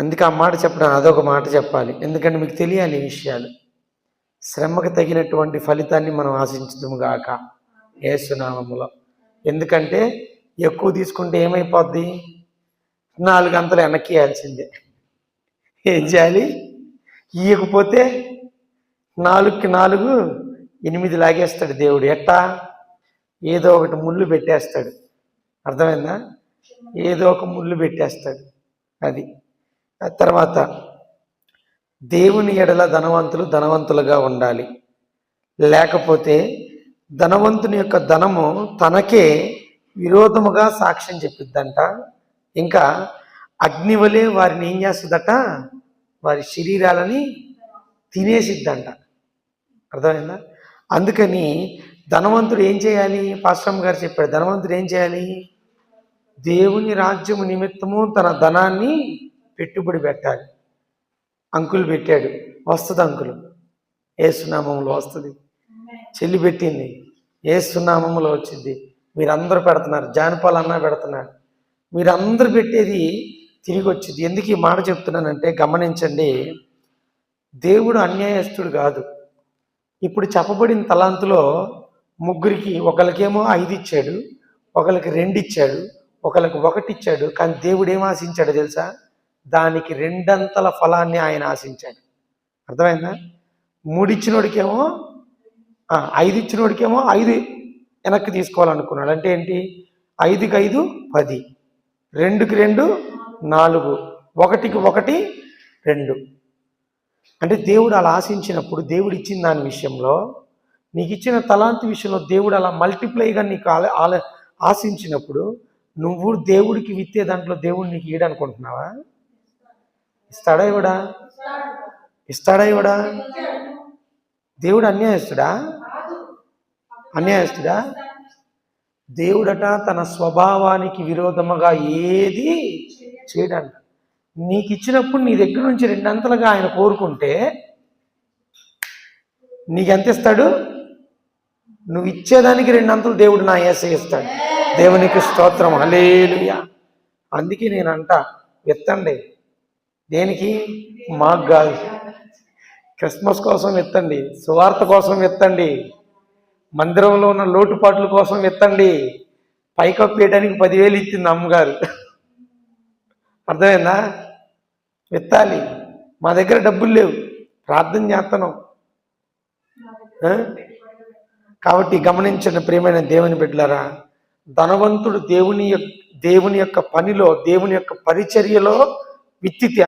అందుకే ఆ మాట చెప్పడం అదొక మాట చెప్పాలి. ఎందుకంటే మీకు తెలియాలి ఈ విషయాలు. శ్రమకు తగినటువంటి ఫలితాన్ని మనం ఆశించదుము గాక. ఏసునామములో. ఎందుకంటే ఎక్కువ తీసుకుంటే ఏమైపోద్ది? నాలుగు అంతలు వెనక్కి వేయాల్సిందే ఏం చేయాలి? ఇయ్యకపోతే నాలుగుకి నాలుగు ఎనిమిది లాగేస్తాడు దేవుడు. ఎట్టా? ఏదో ఒకటి ముళ్ళు పెట్టేస్తాడు. అర్థమైందా? ఏదో ఒక ముళ్ళు పెట్టేస్తాడు. అది. తర్వాత దేవుని ఎడల ధనవంతులు ధనవంతులుగా ఉండాలి. లేకపోతే ధనవంతుని యొక్క ధనము తనకే విరోధముగా సాక్ష్యం చెప్పిద్దంట. ఇంకా అగ్నివలే వారిని ఏం చేస్తుందట? వారి శరీరాలని తినేసిద్దంట. అర్థమైందా? అందుకని ధనవంతుడు ఏం చేయాలి? పాశ్రమ్ గారు చెప్పాడు ధనవంతుడు ఏం చేయాలి? దేవుని రాజ్యము నిమిత్తము తన ధనాన్ని పెట్టుబడి పెట్టాలి. అంకులు పెట్టాడు. వస్తుంది అంకులు. ఏసునామంలో వస్తుంది. చెల్లి పెట్టింది. ఏసునామంలో వచ్చింది. మీరందరూ పెడుతున్నారు. జానపాలు అన్న పెడుతున్నారు. మీరందరూ పెట్టేది తిరిగి వచ్చింది ఎందుకు ఈ మాట చెప్తున్నానంటే గమనించండి. దేవుడు అన్యాయస్తుడు కాదు. ఇప్పుడు చెప్పబడిన తలాంతులో ముగ్గురికి ఒకరికేమో ఐదు ఇచ్చాడు. ఒకరికి రెండు ఇచ్చాడు. ఒకరికి ఒకటి ఇచ్చాడు. కానీ దేవుడు ఏం ఆశించాడు తెలుసా? దానికి రెండంతల ఫలాన్ని ఆయన ఆశించాడు. అర్థమైందా? మూడిచ్చినోడికేమో ఐదు ఇచ్చినోడికేమో ఐదు వెనక్కి తీసుకోవాలనుకున్నాడు. అంటే ఏంటి? ఐదుకి ఐదు పది. రెండుకి రెండు నాలుగు. ఒకటికి ఒకటి రెండు. అంటే దేవుడు అలా ఆశించినప్పుడు దేవుడు ఇచ్చిన దాని విషయంలో నీకు ఇచ్చిన తలాంతి విషయంలో దేవుడు అలా మల్టిప్లైగా నీకు ఆల ఆశించినప్పుడు నువ్వు దేవుడికి విత్తే దాంట్లో దేవుడు నీకు ఇయ్యడనుకుంటున్నావా ఇస్తాడా ఇవ్వడా ఇస్తాడా ఇవ్వడా దేవుడు అన్యాయస్తుడా? అన్యాయస్తుడా? దేవుడట తన స్వభావానికి విరోధముగా ఏది చేయడంట. నీకు ఇచ్చినప్పుడు నీ దగ్గర నుంచి రెండంతలుగా ఆయన కోరుకుంటే నీకెంత ఇస్తాడు నువ్వు ఇచ్చేదానికి రెండంతలు దేవుడు నా ఏసే ఇస్తాడు. దేవునికి స్తోత్రం. హలేలుయా అందుకే నేను అంట ఎత్తండి. దేనికి? మాకు కాదు. క్రిస్మస్ కోసం ఎత్తండి. సువార్త కోసం ఎత్తండి. మందిరంలో ఉన్న లోటుపాట్ల కోసం ఎత్తండి. పైకప్పు వేయడానికి పదివేలు ఇచ్చింది అమ్మగారు. అర్థమైందా? ఎత్తాలి. మా దగ్గర డబ్బులు లేవు. ప్రార్థన చేస్తున్నాం. కాబట్టి గమనించిన ప్రియమైన దేవుని బిడ్డలారా ధనవంతుడు దేవుని యొక్క దేవుని యొక్క పనిలో దేవుని యొక్క పరిచర్యలో విత్తితే